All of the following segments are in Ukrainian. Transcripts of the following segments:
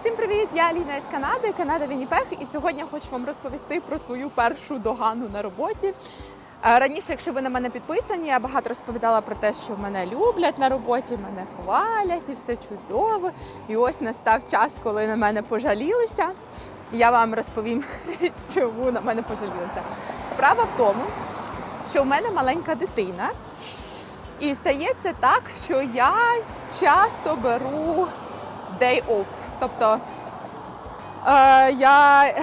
Всім привіт! Я Аліна із Канади, Канада Вінніпег, і сьогодні я хочу вам розповісти про свою першу догану на роботі. Е, Раніше, якщо ви на мене підписані, я багато розповідала про те, що мене люблять на роботі, мене хвалять і все чудово. І ось настав час, коли на мене пожалілися. Я вам розповім, чому на мене пожалілися. Справа в тому, що в мене маленька дитина, і стається так, що я часто беру day off. Тобто е, я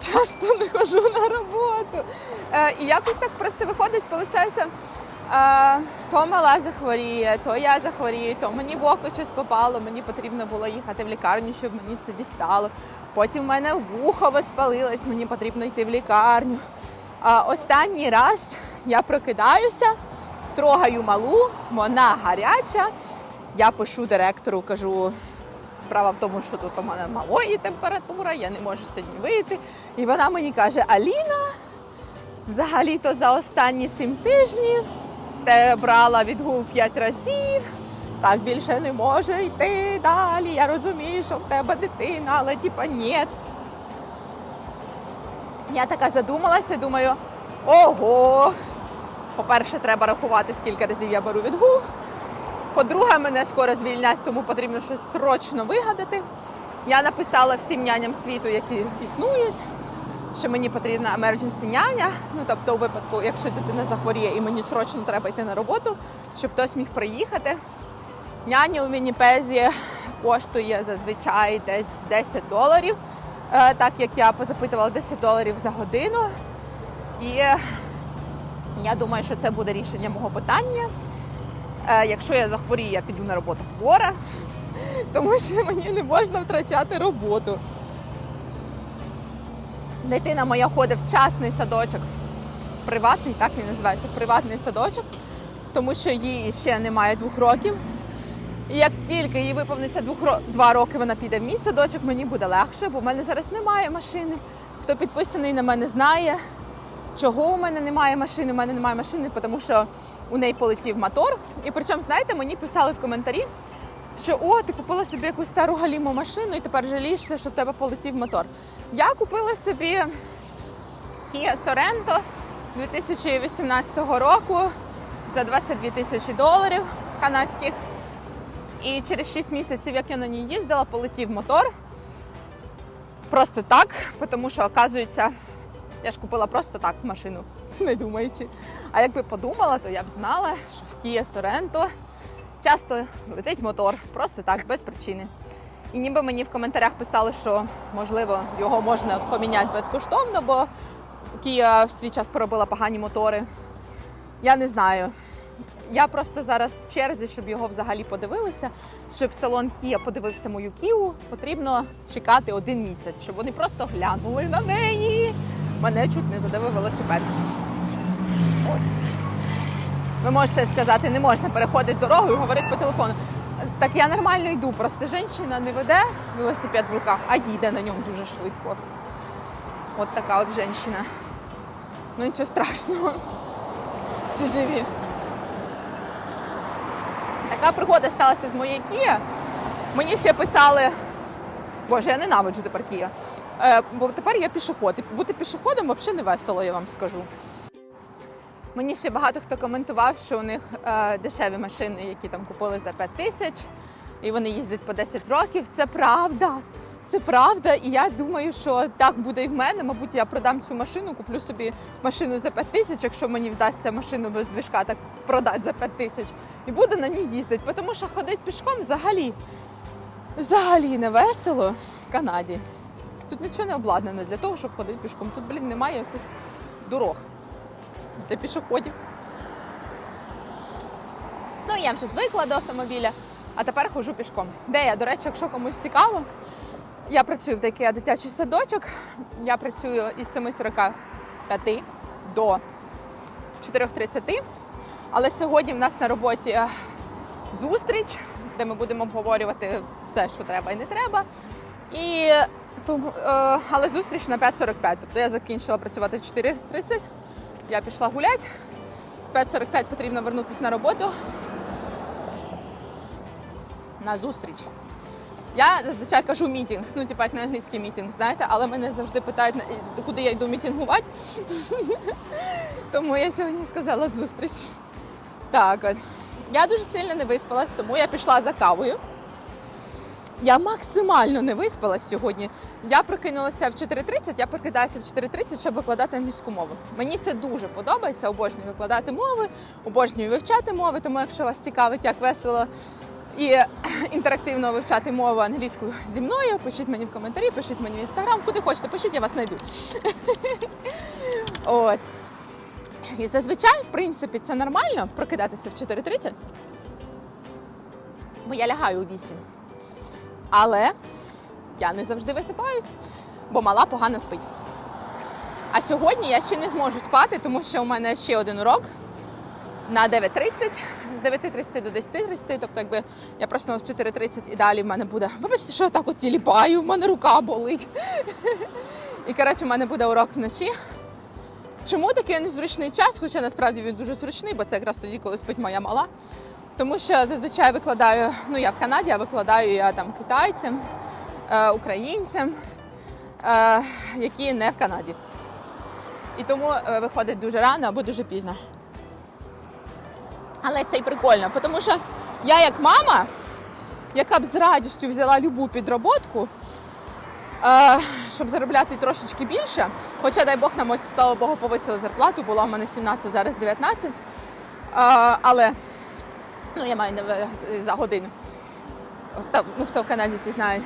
часто не хожу на роботу. Е, і якось так просто виходить, виходить, е, то мала захворіє, то я захворію, то мені в око щось попало, мені потрібно було їхати в лікарню, щоб мені це дістало. Потім в мене вухо воспалилось, мені потрібно йти в лікарню. А останній раз я прокидаюся, трогаю малу, вона гаряча. Я пишу директору, кажу, справа в тому, що тут у мене малої температура, я не можу сьогодні вийти. І вона мені каже: Аліна, взагалі-то за останні сім тижнів те брала відгул п'ять разів. Так більше не може йти далі. Я розумію, що в тебе дитина, але типа ні. Я така задумалася, думаю, ого. По-перше, треба рахувати, скільки разів я беру відгул. По-друге, мене скоро звільнять, тому потрібно щось срочно вигадати. Я написала всім няням світу, які існують, що мені потрібна emergency няня. Ну тобто, у випадку, якщо дитина захворіє і мені срочно треба йти на роботу, щоб хтось міг приїхати. Няня у Вінніпезі коштує зазвичай десь 10 доларів, Е, так як я позапитувала 10 доларів за годину. І я думаю, що це буде рішення мого питання. Е, Якщо я захворію, я піду на роботу хвора, тому що мені не можна втрачати роботу. Дитина моя ходить в частний садочок, приватний, так він називається, приватний садочок, тому що їй ще немає двох років. І як тільки їй виповниться двох два роки, вона піде в мій садочок, мені буде легше, бо в мене зараз немає машини. Хто підписаний на мене знає, чого у мене немає машини. У мене немає машини, тому що у неї полетів мотор. І причому, знаєте, мені писали в коментарі, що о, ти купила собі якусь стару галіму машину і тепер жалієшся, що в тебе полетів мотор. Я купила собі Kia Sorento 2018 року за 22 тисячі доларів канадських. І через 6 місяців, як я на ній їздила, полетів мотор. Просто так, тому що, оказується, я ж купила просто так машину, не думаючи. А якби подумала, то я б знала, що в Kia Sorento часто летить мотор, просто так, без причини. І ніби мені в коментарях писали, що можливо його можна поміняти безкоштовно, бо Kia в свій час поробила погані мотори. Я не знаю. Я просто зараз в черзі, щоб його взагалі подивилися, щоб салон Kia подивився мою Кіу, потрібно чекати один місяць, щоб вони просто глянули на неї. Мене чуть не задавив велосипед. От. Ви можете сказати, не можна переходити дорогу і говорити по телефону. Так я нормально йду, просто жінка не веде велосипед в руках, а їде на ньому дуже швидко. От така от жінка. Ну нічого страшного. Всі живі. Така пригода сталася з моєю Kia. Мені ще писали, боже, я ненавиджу тепер Kia. Е, бо тепер я пішоход. І бути пішоходом взагалі не весело, я вам скажу. Мені ще багато хто коментував, що у них е, дешеві машини, які там купили за 5 тисяч, і вони їздять по 10 років. Це правда. Це правда. І я думаю, що так буде і в мене. Мабуть, я продам цю машину, куплю собі машину за 5 тисяч, якщо мені вдасться машину без движка так продати за 5 тисяч. І буду на ній їздити, тому що ходити пішком взагалі, взагалі не весело в Канаді. Тут нічого не обладнане для того, щоб ходити пішком. Тут, блін, немає цих дорог для пішоходів. Ну, я вже звикла до автомобіля, а тепер ходжу пішком. Де я, до речі, якщо комусь цікаво, я працюю в такий дитячий садочок. Я працюю із 7.45 до 4.30. Але сьогодні в нас на роботі е, зустріч, де ми будемо обговорювати все, що треба і не треба. І тому, е, але зустріч на 5.45. Тобто я закінчила працювати в 4.30. Я пішла гуляти. В 5.45 потрібно вернутися на роботу. На зустріч. Я зазвичай кажу мітінг, ну типу як на англійський мітінг, знаєте, але мене завжди питають, куди я йду мітингувати. Тому я сьогодні сказала зустріч. Так от. Я дуже сильно не виспалась, тому я пішла за кавою. Я максимально не виспалась сьогодні. Я прокинулася в 4.30, я прокидаюся в 4.30, щоб викладати англійську мову. Мені це дуже подобається, обожнюю викладати мови, обожнюю вивчати мови, тому якщо вас цікавить, як весело і інтерактивно вивчати мову англійську зі мною, пишіть мені в коментарі, пишіть мені в інстаграм, куди хочете, пишіть, я вас знайду. От. І зазвичай, в принципі, це нормально прокидатися в 4.30, бо я лягаю у 8. Але я не завжди висипаюсь, бо мала погано спить. А сьогодні я ще не зможу спати, тому що у мене ще один урок на 9.30, з 9.30 до 10.30, тобто якби я проснулася в 4.30 і далі в мене буде. Вибачте, що я так от тіліпаю, в мене рука болить. І коротше, в мене буде урок вночі. Чому такий незручний час? Хоча насправді він дуже зручний, бо це якраз тоді, коли спить моя мала. Тому що зазвичай викладаю, ну я в Канаді, я викладаю я там китайцям, е, українцям, е, які не в Канаді. І тому е, виходить дуже рано або дуже пізно. Але це й прикольно, тому що я як мама, яка б з радістю взяла любу підроботку, щоб заробляти трошечки більше. Хоча, дай Бог, нам ось, слава Богу, повисили зарплату, була в мене 17, зараз 19. Е, але ну, я маю на за годину. Та, ну, хто в Канаді ті знає.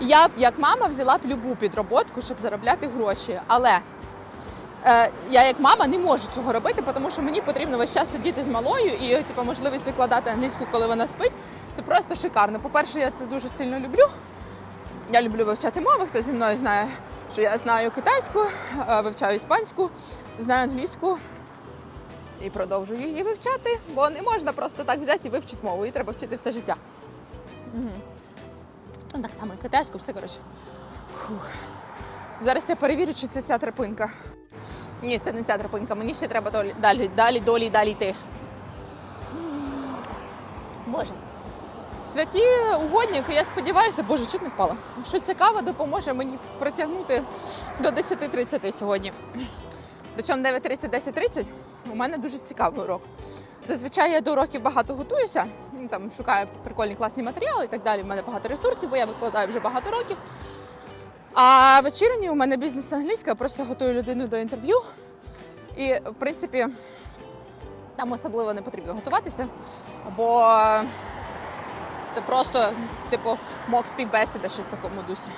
Я як мама взяла б любу підроботку, щоб заробляти гроші. Але е, я як мама не можу цього робити, тому що мені потрібно весь час сидіти з малою і типу, можливість викладати англійську, коли вона спить. Це просто шикарно. По-перше, я це дуже сильно люблю. Я люблю вивчати мови. Хто зі мною знає, що я знаю китайську, е, вивчаю іспанську, знаю англійську і продовжую її вивчати, бо не можна просто так взяти і вивчити мову, її треба вчити все життя. Угу. Так само і китайську, все коротше. Зараз я перевірю, чи це ця тропинка. Ні, це не ця тропинка, мені ще треба долі, далі, далі, долі, далі йти. Боже. Святі угодники, я сподіваюся, боже, чуть не впала. Що ця кава допоможе мені протягнути до 10.30 сьогодні. Причому 9.30-10.30 у мене дуже цікавий урок. Зазвичай я до уроків багато готуюся, ну, там шукаю прикольні класні матеріали і так далі. У мене багато ресурсів, бо я викладаю вже багато років. А вечірні у мене бізнес англійська, я просто готую людину до інтерв'ю. І, в принципі, там особливо не потрібно готуватися, бо це просто, типу, мок співбесіда, щось в такому дусі.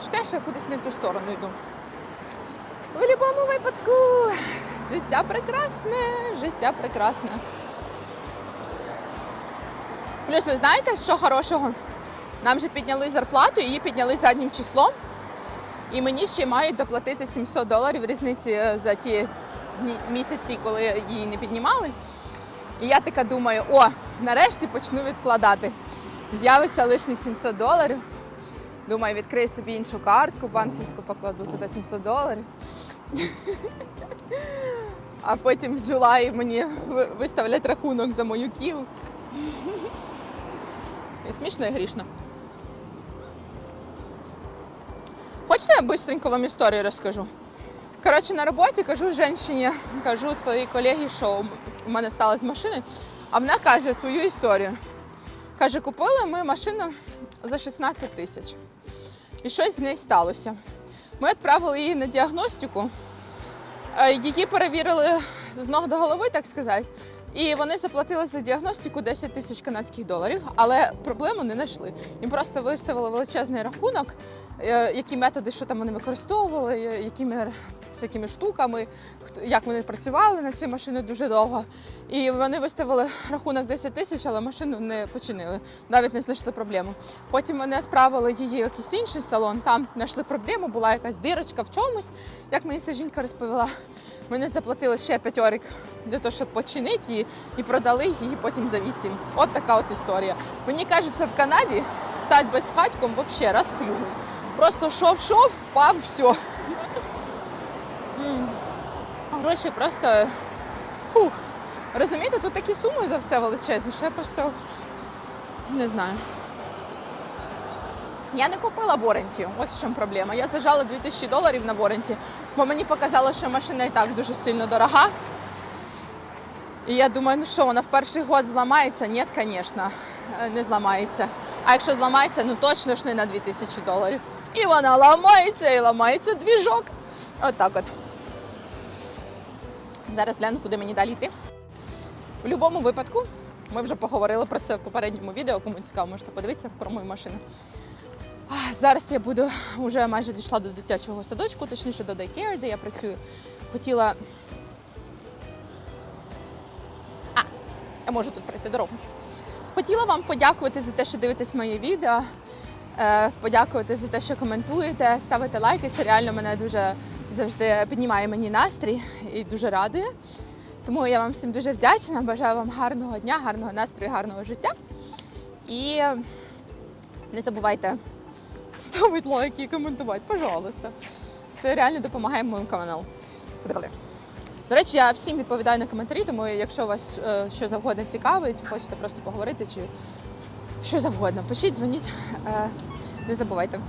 Відчуття, що я кудись не в ту сторону йду. В будь-якому випадку життя прекрасне, життя прекрасне. Плюс ви знаєте, що хорошого? Нам же підняли зарплату, її підняли заднім числом. І мені ще мають доплатити 700 доларів різниці е, за ті місяці, коли її не піднімали. І я така думаю, о, нарешті почну відкладати. З'явиться лишніх 700 доларів. Думаю, відкрию собі іншу картку банківську, покладу туди 700 доларів. А потім в Джулаї мені виставлять рахунок за мою ківу. І смішно і грішно. Хочете, я быстренько вам історію розкажу? Коротше, на роботі кажу жінці, кажу своїй колегі, що у мене сталося з машини, а вона каже свою історію. Каже, купили ми машину за 16 тисяч. І щось з нею сталося. Ми відправили її на діагностику, е, її перевірили з ног до голови, так сказати. І вони заплатили за діагностику 10 тисяч канадських доларів, але проблему не знайшли. Їм просто виставили величезний рахунок, е, які методи, що там вони використовували, е, якими всякими штуками, як вони працювали над цією машиною дуже довго. І вони виставили рахунок 10 тисяч, але машину не починили, навіть не знайшли проблему. Потім вони відправили її в якийсь інший салон, там знайшли проблему, була якась дирочка в чомусь. Як мені ця жінка розповіла, вони заплатили ще п'ятьорик для того, щоб починити її, і продали її потім за вісім. От така от історія. Мені кажеться, в Канаді стати безхатьком взагалі розплюнуть. Просто шов-шов, впав, все. Гроші просто Фух. Розумієте, тут такі суми за все величезні, що я просто не знаю. Я не купила Воренті, ось в чому проблема. Я зажала 2000 доларів на Воренті, бо мені показало, що машина і так дуже сильно дорога. І я думаю, ну що, вона в перший год зламається? Ні, звісно, не зламається. А якщо зламається, ну точно ж не на 2000 доларів. І вона ламається і ламається двіжок. Отак от. Зараз гляну, куди мені далі йти. В будь-якому випадку, ми вже поговорили про це в попередньому відео. Кому цікаво, можете подивитися про мою машину. Зараз я буду вже майже дійшла до дитячого садочку, точніше до Daycare, де я працюю. Хотіла. А, я можу тут пройти дорогу. Хотіла вам подякувати за те, що дивитесь моє відео. Е, подякувати за те, що коментуєте, ставите лайки. Це реально мене дуже завжди піднімає мені настрій і дуже радує. Тому я вам всім дуже вдячна. Бажаю вам гарного дня, гарного настрою, гарного життя. І не забувайте ставити лайки і коментувати, пожалуйста. Це реально допомагає моєму каналу. До речі, я всім відповідаю на коментарі, тому якщо вас е, що завгодно цікавить, хочете просто поговорити чи що завгодно, пишіть, дзвоніть, е, не забувайте.